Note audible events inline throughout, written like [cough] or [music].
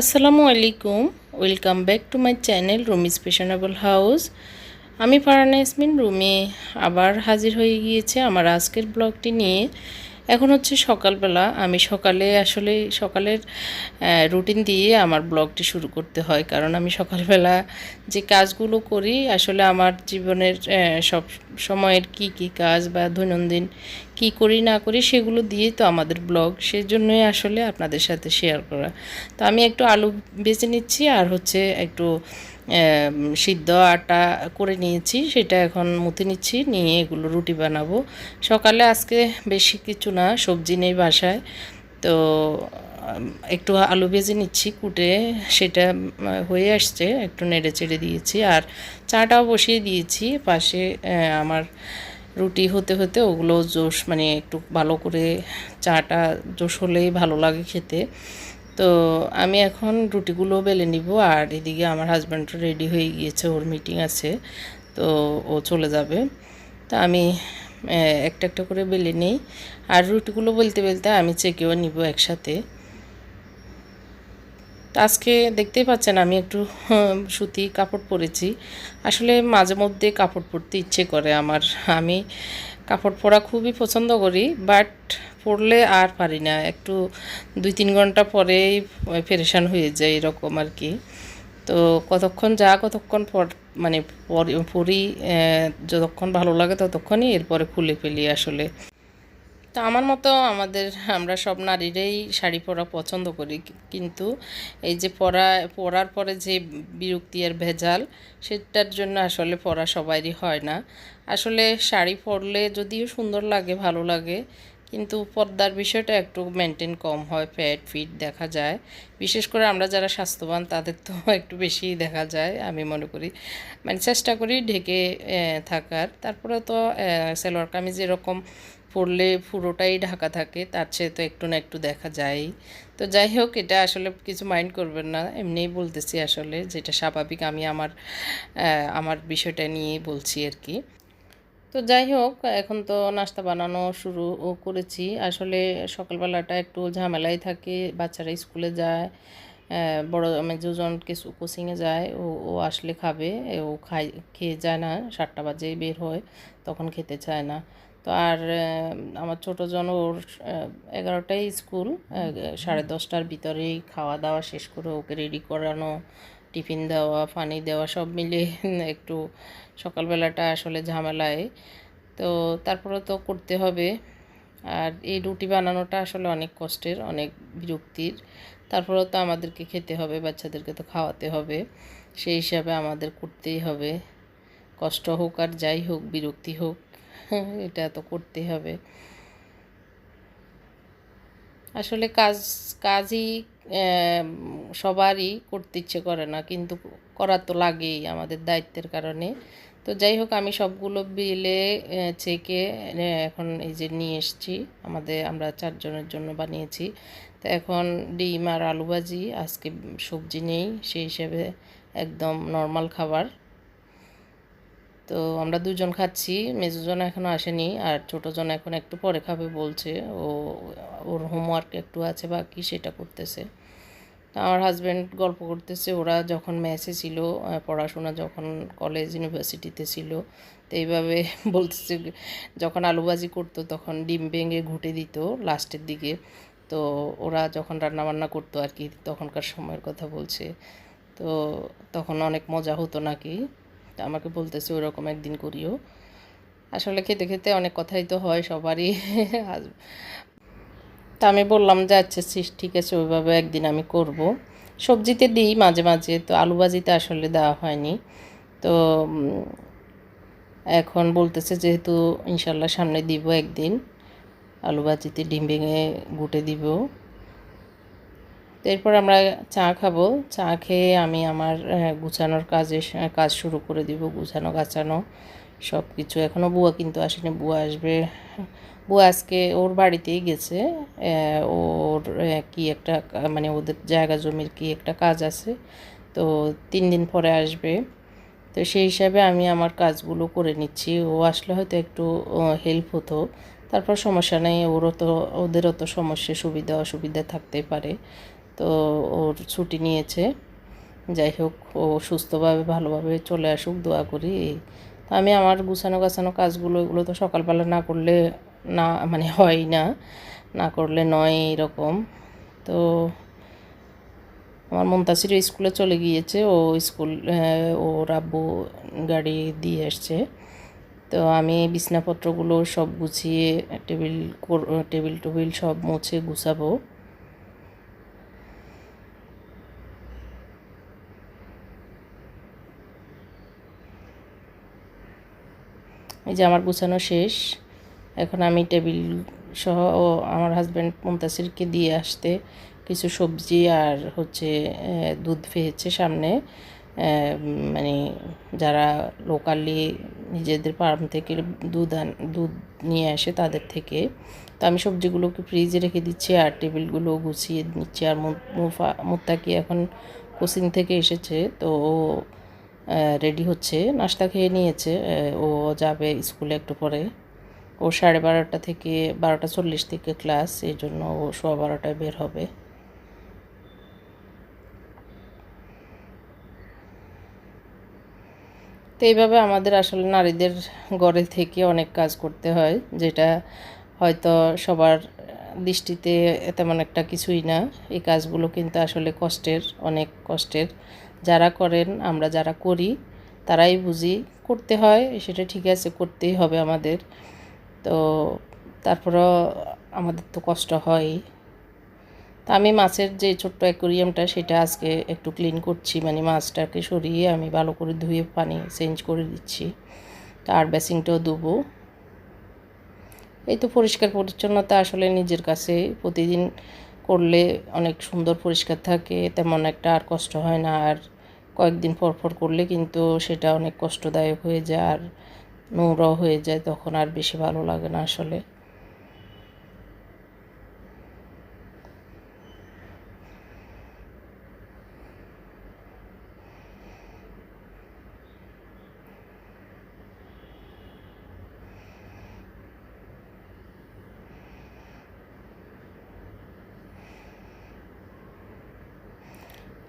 আসসালামু আলাইকুম। Welcome back to my channel Rumi's fashionable house আমি ফারানা ইসমিন রুমি আবার হাজির হয়ে গিয়েছে আমার আজকের ব্লগটি নিয়ে। এখন হচ্ছে সকালবেলা আমি সকালে আসলে সকালের রুটিন দিয়ে আমার ব্লগটি শুরু করতে হয়। কারণ আমি সকালবেলা যে কাজগুলো করি, আসলে আমার জীবনের সব সময়ের কি কি কাজ বা দৈনন্দিন কি করি না করি, সেগুলো দিয়ে তো আমাদের ব্লগ সেজন্যই আসলে আপনাদের সাথে শেয়ার করা। তো আমি একটু আলু বেছে নিচ্ছি আর হচ্ছে একটু সিদ্ধ আটা করে নিয়েছি, সেটা এখন মুথে নিচ্ছি, নিয়ে এগুলো রুটি বানাবো। সকালে আজকে বেশি কিছু না, সবজি নেই বাসায়। তো একটু আলু ভেজে নিচ্ছি, কুটে সেটা হয়ে আসছে, একটু নেড়ে চেড়ে দিয়েছি। আর চাটাও বসিয়ে দিয়েছি, পাশে আমার রুটি হতে হতে ওগুলো জোশ মানে একটু ভালো করে চাটা জোশ হলেই ভালো লাগে খেতে। তো আমি এখন রুটিগুলো বেলে নিব আর এদিকে আমার হাজব্যান্ড রেডি হয়ে গিয়েছে, ওর মিটিং আছে, তো ও চলে যাবে। তা আমি একটা একটা করে বেলে নিই। আর রুটিগুলো বলতে বলতে আমি চেকেও নিব একসাথে। তো আজকে দেখতেই পাচ্ছেন আমি একটু সুতি কাপড় পরেছি। আসলে মাঝে মধ্যে কাপড় পরতে ইচ্ছে করে আমার। আমি কাপড় পরা খুবই পছন্দ করি বাট পরলে আর পারি না। একটু দুই তিন ঘণ্টা পরেই ফেরেশান হয়ে যায় এরকম আর কি। তো কতক্ষণ যা কতক্ষণ মানে পরি- পরি যতক্ষণ ভালো লাগে ততক্ষণই এরপরে খুলে ফেলি আসলে। তো আমার মতো আমাদের, আমরা সব নারীরাই শাড়ি পরা পছন্দ করি। কিন্তু এই যে পরা, পরার পরে যে বিরক্তি আর ভেজাল, সেটার জন্য আসলে পরা সবারই হয় না। আসলে শাড়ি পরলে যদিও সুন্দর লাগে, ভালো লাগে কিন্তু পর্দার বিষয়টা একটু মেনটেন কম হয় ফ্যাট ফিট দেখা যায়। বিশেষ করে আমরা যারা স্বাস্থ্যবান, তাদের তো [laughs] একটু বেশি দেখা যায়, আমি মনে করি। মানে চেষ্টা করি ঢেকে থাকার। তারপরে তো সালোয়ার কামিজ এরকম পরলে পুরোটাই ঢাকা থাকে, তার চেয়ে তো একটু না একটু দেখা যায় তো যাই হোক, এটা আসলে কিছু মাইন্ড করবেন না, এমনিই বলতেছি আসলে, যেটা স্বাভাবিক, আমি আমার আমার বিষয়টা নিয়ে বলছি আর কি। তো যাই হোক এখন তো নাস্তা বানানো শুরু ও করেছি। আসলে সকালবেলাটা একটু ঝামেলাই থাকে বাচ্চারা স্কুলে যায় বড় আমি দুজন কিছু কোচিংয়ে যায় ও ও আসলে খাবে ও খাই খেয়ে যায় না সাতটা বাজে বের হয় তখন খেতে চায় না। তো আর আমার ছোটো জন ওর আহ, এগারোটায় স্কুল সাড়ে দশটার ভিতরেই খাওয়া দাওয়া শেষ করে ওকে রেডি করানো টিফিন দেওয়া, পানি দেওয়া, সব মিলে [laughs] একটু সকালবেলাটা আসলে ঝামেলায়। তো তারপরে তো করতে হবে। আর এই রুটি বানানোটা আসলে অনেক কষ্টের, অনেক বিরক্তির। তারপরেও তো আমাদেরকে খেতে হবে, বাচ্চাদেরকে তো খাওয়াতে হবে। সেই হিসাবে আমাদের করতেই হবে। কষ্ট হোক আর যাই হোক, বিরক্তি হোক, [laughs] এটা তো করতেই হবে। আসলে কাজ, কাজই সবারই করতে ইচ্ছে করে না, কিন্তু করা তো লাগেই আমাদের দায়িত্বের কারণে। তো যাই হোক, আমি সবগুলো বিলে চেকে এখন এই যে নিয়ে এসেছি, আমাদের, আমরা চারজনের জন্য বানিয়েছি। তো এখন ডিম আর আলু ভাজি আজকে সবজি নেই, সেই হিসেবে একদম নর্মাল খাবার। তো আমরা দুজন খাচ্ছি, মেজোজন এখনও আসেনি আর ছোটোজন এখন একটু পরে খাবে বলছে। ও, ওর হোমওয়ার্ক একটু আছে বাকি, সেটা করতেছে। আমার হাজব্যান্ড গল্প করতেছে, ওরা যখন ম্যাচে ছিল পড়াশোনা যখন কলেজ ইউনিভার্সিটিতে ছিল, তো এইভাবে [laughs] বলতেছে যখন আলুবাজি করতো তখন ডিম ভেঙে ঘুটে দিত লাস্টের দিকে। তো ওরা যখন রান্নাবান্না করতো আর কি, তখনকার সময়ের কথা বলছে। তো তখন অনেক মজা হতো নাকি? তা আমাকে বলতেছে ওরকম একদিন করিও। আসলে খেতে খেতে অনেক কথাই তো হয় সবারই। তা আমি বললাম যে আচ্ছা ঠিক আছে, ওইভাবে একদিন আমি করব। সবজিতে দিই মাঝে মাঝে, তো আলু ভাজিতে আসলে দেওয়া হয়নি। তো এখন বলতেছে যেহেতু ইনশাল্লাহ সামনে দিব একদিন, আলু ভাজিতে ডিম ভেঙে গুটে দিব। তো এরপর আমরা চা খাব। চা খেয়ে আমি আমার গুছানোর কাজে কাজ শুরু করে দিব। গুছানো, গাছানো সব কিছু এখনও বুয়া কিন্তু আসেনি। বুয়া আসবে, বুয়া আজকে ওর বাড়িতেই গেছে। ওর কি একটা মানে ওদের জায়গা জমির কি একটা কাজ আছে। তো তিন দিন পরে আসবে। তো সেই হিসাবে আমি আমার কাজগুলো করে নিচ্ছি। ও আসলে হয়তো একটু হেল্প হতো। তারপর সমস্যা নেই। ওরও তো, ওদেরও তো সমস্যা, সুবিধা, অসুবিধা থাকতে পারে। তো ওর ছুটি নিয়েছে। যাই হোক, ও সুস্থভাবে, ভালোভাবে চলে আসুক, দোয়া করি। তো আমি আমার গুছানো গাছানো কাজগুলো, এগুলো তো সকালবেলা না করলে না মানে হয় না। না করলে নয় এরকম। তো আমার মন্তাসির স্কুলে চলে গিয়েছে। ও স্কুল ও রাব্বু গাড়ি দিয়ে আসছে। তো আমি বিছনাপত্রগুলো সব গুছিয়ে, টেবিল টেবিল টেবিল সব মুছে গুছাবো। এই যে আমার গুছানো শেষ। এখন আমি টেবিল সহ ও আমার হাজব্যান্ড মুমতাসিরকে দিয়ে আসতে কিছু সবজি আর হচ্ছে দুধ পেয়েছে সামনে মানে যারা লোকালি নিজেদের ফার্ম থেকে দুধ আন, দুধ নিয়ে আসে তাদের থেকে। তো আমি সবজিগুলোকে ফ্রিজে রেখে দিচ্ছি আর টেবিলগুলো গুছিয়ে নিচ্ছি। আর মুফা, মুত্তাকি এখন কোচিং থেকে এসেছে। তো রেডি হচ্ছে। নাস্তা খেয়ে নিয়েছে। ও যাবে স্কুলে একটু পরে। ও সাড়ে বারোটা থেকে বারোটা চল্লিশ থেকে ক্লাস, এই জন্য ও সোয়া বারোটায় বের হবে। তো এইভাবে আমাদের আসলে নারীদের গড়ে থেকে অনেক কাজ করতে হয়, যেটা হয়তো সবার দৃষ্টিতে তেমন একটা কিছুই না। এই কাজগুলো কিন্তু আসলে কষ্টের, অনেক কষ্টের। যারা করেন, আমরা যারা করি, তারাই বুঝি করতে হয়, সেটা ঠিক আছে, করতেই হবে আমাদের। তো তারপরও আমাদের তো কষ্ট হয়। তা আমি মাছের যে ছোট্ট অ্যাকোরিয়ামটা, সেটা আজকে একটু ক্লিন করছি মানে মাছটাকে সরিয়ে আমি ভালো করে ধুয়ে পানি চেঞ্জ করে দিচ্ছি। আর বেসিংটাও দেবো এই তো পরিষ্কার পরিচ্ছন্নতা আসলে নিজের কাছে, প্রতিদিন করলে অনেক সুন্দর পরিষ্কার থাকে, তেমন একটা আর কষ্ট হয় না। আর কয়েকদিন পর পর করলে কিন্তু সেটা অনেক কষ্টদায়ক হয়ে যায় আর নোংরাও হয়ে যায়, তখন আর বেশি ভালো লাগে না আসলে।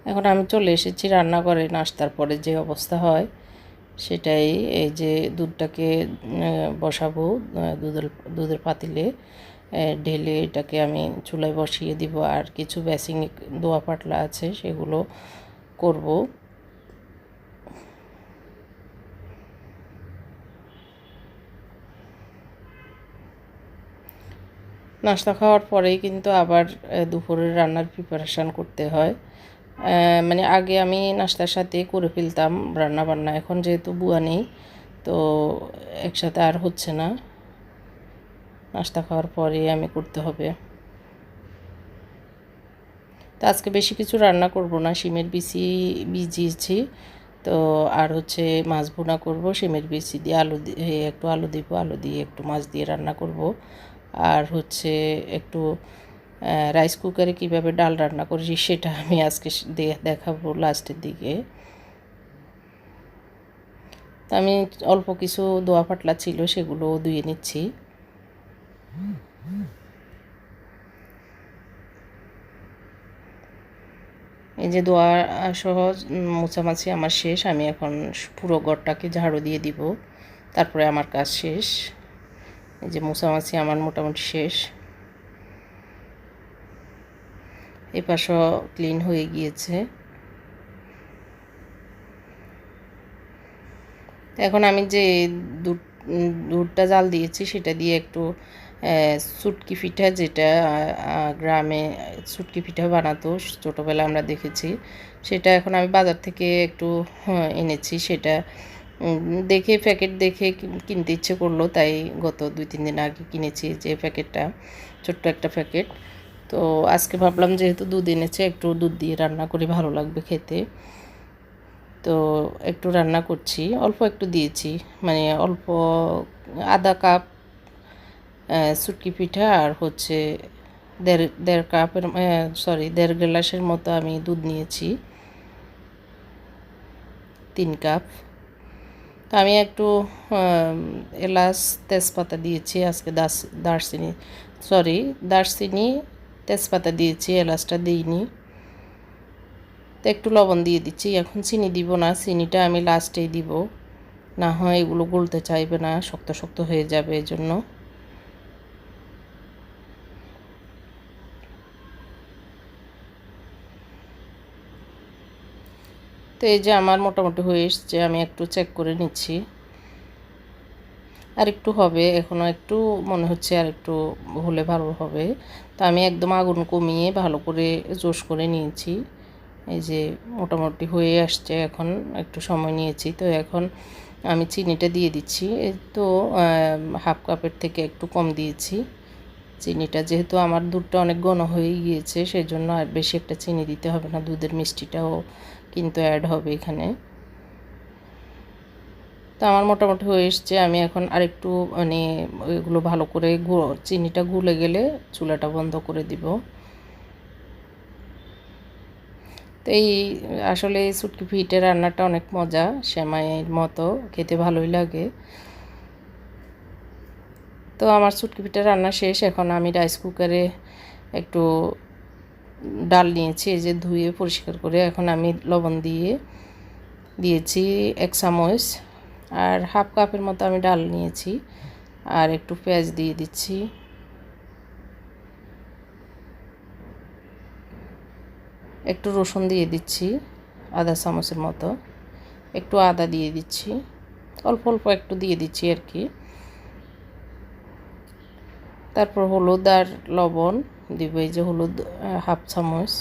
এখন আমি চলে এসেছি রান্নাঘরে, নাস্তার পরে যে অবস্থা হয় সেটাই, এই যে দুধটাকে বসাবো দুধের দুধের পাতিলে ঢেলে এটাকে আমি চুলায় বসিয়ে দিব। আর কিছু বেসিং দোয়া পাটলা আছে সেগুলো করব। নাস্তা খাওয়ার পরেই কিন্তু আবার দুপুরের রান্নার প্রিপারেশান করতে হয়। মানে আগে আমি নাস্তার সাথে করে ফেলতাম রান্না বান্না এখন যেহেতু বুয়া নেই, তো একসাথে আর হচ্ছে না। নাস্তা খাওয়ার পরে আমি করতে হবে। তো আজকে বেশি কিছু রান্না করব না, শিমের বিচি ভিজিয়েছি, তো আর হচ্ছে মাছ ভুনা করব, শিমের বিচি দিয়ে আলু দিয়ে একটু আলু দিব, আলু দিয়ে একটু মাছ দিয়ে রান্না করব। আর হচ্ছে একটু রাইস কুকারে কীভাবে ডাল রান্না করেছি সেটা আমি আজকে দেখাবো লাস্টের দিকে। তা আমি অল্প কিছু দোয়া পাতলা ছিল সেগুলো ধুয়ে নিচ্ছি। এই যে দোয়া সহ মোছামাছি আমার শেষ, আমি এখন পুরো ঘরটাকে ঝাড়ু দিয়ে দিব। তারপরে আমার কাজ শেষ। এই যে মোছামাছি আমার মোটামুটি শেষ। এপাশও ক্লিন হয়ে গিয়েছে। এখন আমি যে দুধ দুধটা জাল দিয়েছি সেটা দিয়ে একটু সুটকি পিঠা যেটা গ্রামে সুটকি পিঠা বানাতো ছোটোবেলা আমরা দেখেছি, সেটা এখন আমি বাজার থেকে একটু এনেছি, সেটা দেখে, প্যাকেট দেখে কিনতে ইচ্ছে করল, তাই গত দুই, তিন দিন আগে কিনেছি যে প্যাকেটটা, ছোট্ট একটা প্যাকেট। তো আজকে ভাবলাম যেহেতু দুধ এনেছে একটু দুধ দিয়ে রান্না করে, ভালো লাগবে খেতে। তো একটু রান্না করছি, অল্প একটু দিয়েছি মানে অল্প আধা কাপ সুটকি পিঠা আর হচ্ছে দেড় দেড় কাপের সরি দেড় গ্লাসের মতো আমি দুধ নিয়েছি। তিন কাপ। তো আমি একটু এলাচ তেজপাতা দিয়েছি, আজকে দাস, দারচিনি সরি দারচিনি তেজপাতা দিয়েছি, এলাচটা দিইনি। তো একটু লবণ দিয়ে দিচ্ছি, এখন চিনি দিব না, চিনিটা আমি লাস্টেই দিব। না হয় এগুলো গলতে চাইবে না, শক্ত শক্ত হয়ে যাবে এই জন্য তো এই যে আমার মোটামুটি হয়ে এসছে, আমি একটু চেক করে নিচ্ছি। আর একটু হবে এখনও একটু মনে হচ্ছে আর একটু হলে ভালো হবে। তো আমি একদম আগুন কমিয়ে ভালো করে জোশ করে নিয়েছি। এই যে মোটামুটি হয়ে আসছে, এখন একটু সময় নিয়েছি। তো এখন আমি চিনিটা দিয়ে দিচ্ছি। এই তো হাফ কাপের থেকে একটু কম দিয়েছি। চিনিটা যেহেতু আমার দুধটা অনেক ঘন হয়ে গিয়েছে সেই জন্য আর বেশি একটা চিনি দিতে হবে না। দুধের মিষ্টিটাও কিন্তু অ্যাড হবে এখানে। তো আমার মোটামুটি হয়ে এসছে। আমি এখন আরেকটু মানে ওইগুলো ভালো করে চিনিটা গুলে গেলে চুলাটা বন্ধ করে দিব। তো এই আসলে সুটকি ফিটের রান্নাটা অনেক মজা, সেমাইয়ের মতো, খেতে ভালোই লাগে। তো আমার সুটকি পিঠা রান্না শেষ, এখন আমি রাইস কুকারে একটু ডাল নিয়েছি, এই যে ধুয়ে পরিষ্কার করে এখন আমি লবণ দিয়ে দিয়েছি এক চামচ। আর হাফ কাপের মতো আমি ডাল নিয়েছি। আর একটু পেঁয়াজ দিয়ে দিচ্ছি। একটু রসুন দিয়ে দিচ্ছি আধা চামচের মতো। একটু আদা দিয়ে দিচ্ছি। অল্প অল্প একটু দিয়ে দিচ্ছি আর কি। তারপর হলুদ আর লবণ দিব, এই যে হলুদ হাফ চামচ।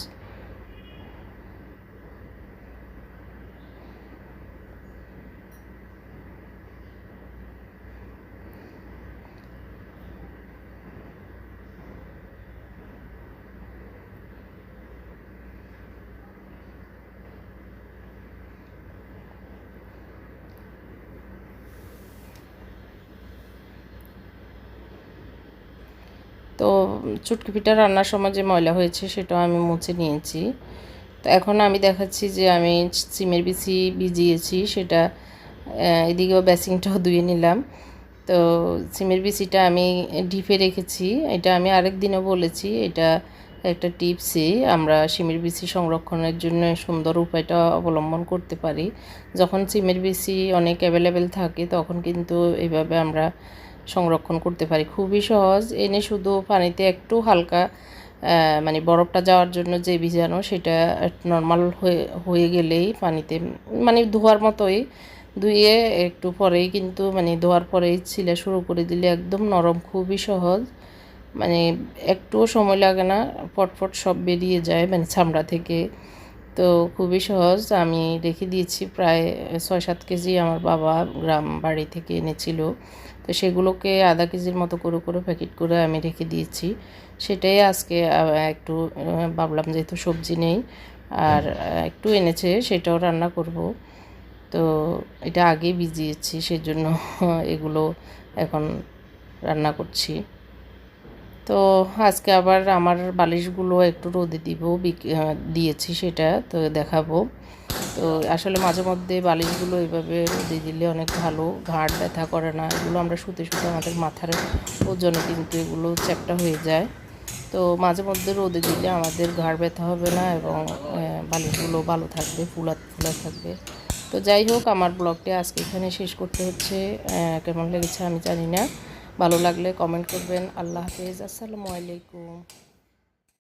তো চুটকি পিঠা রান্নার সময় যে ময়লা হয়েছে সেটাও আমি মুছে নিয়েছি। তো এখন আমি দেখাচ্ছি যে আমি সিমের বিচি ভিজিয়েছি, সেটা এদিকেও বেসিংটাও ধুয়ে নিলাম। তো সিমের বিচিটা আমি ডিপে রেখেছি। এটা আমি আরেক দিনও বলেছি, এটা একটা টিপসই, আমরা সিমের বিচি সংরক্ষণের জন্য সুন্দর উপায়টা অবলম্বন করতে পারি। যখন সিমের বিচি অনেক অ্যাভেলেবেল থাকে, তখন কিন্তু এইভাবে আমরা সংরক্ষণ করতে পারি। খুবই সহজ। এনে শুধু পানিতে একটু হালকা মানে বরফটা যাওয়ার জন্য যে বীজাণু সেটা নর্মাল হয়ে হয়ে গেলেই পানিতে মানে ধোয়ার মতোই ধুয়ে একটু পরেই কিন্তু মানে ধোয়ার পরেই ছিলে শুরু করে দিলে একদম নরম। খুবই সহজ। মানে একটুও সময় লাগে না পটফট সব বেরিয়ে যায় মানে চামড়া থেকে। তো খুবই সহজ। আমি রেখে দিয়েছি প্রায় ছয় সাত কেজি আমার বাবা গ্রাম বাড়ি থেকে এনেছিল। তো সেগুলোকে আধা কেজির মতো করে করে প্যাকেট করে আমি রেখে দিয়েছি। সেটাই আজকে একটু ভাবলাম যেহেতু সবজি নেই, আর একটু এনেছে সেটাও রান্না করব। তো এটা আগে ভিজিয়েছি, সেজন্য এগুলো এখন রান্না করছি। তো আজকে আবার আমার বালিশগুলো একটু রোদে দিব দিয়েছি সেটা, তো দেখাবো। তো আসলে মাঝে মধ্যে বালিশগুলো এইভাবে রোদে দিলে অনেক ভালো, ঘাড় ব্যথা করে না, এগুলো আমরা শুতে শুতে আমাদের মাথার ওজনে কিন্তু এগুলো চ্যাপটা হয়ে যায়। তো মাঝে মধ্যে রোদে দিলে আমাদের ঘাড় ব্যথা হবে না এবং বালিশগুলো ভালো থাকবে, ফুলা ফুলা থাকবে। তো যাই হোক, আমার ব্লগটি আজকে এখানে শেষ করতে হচ্ছে। কেমন লেগেছে আমি জানি না। ভালো লাগলে কমেন্ট করবেন। আল্লাহ হাফিজ। আসসালামু আলাইকুম।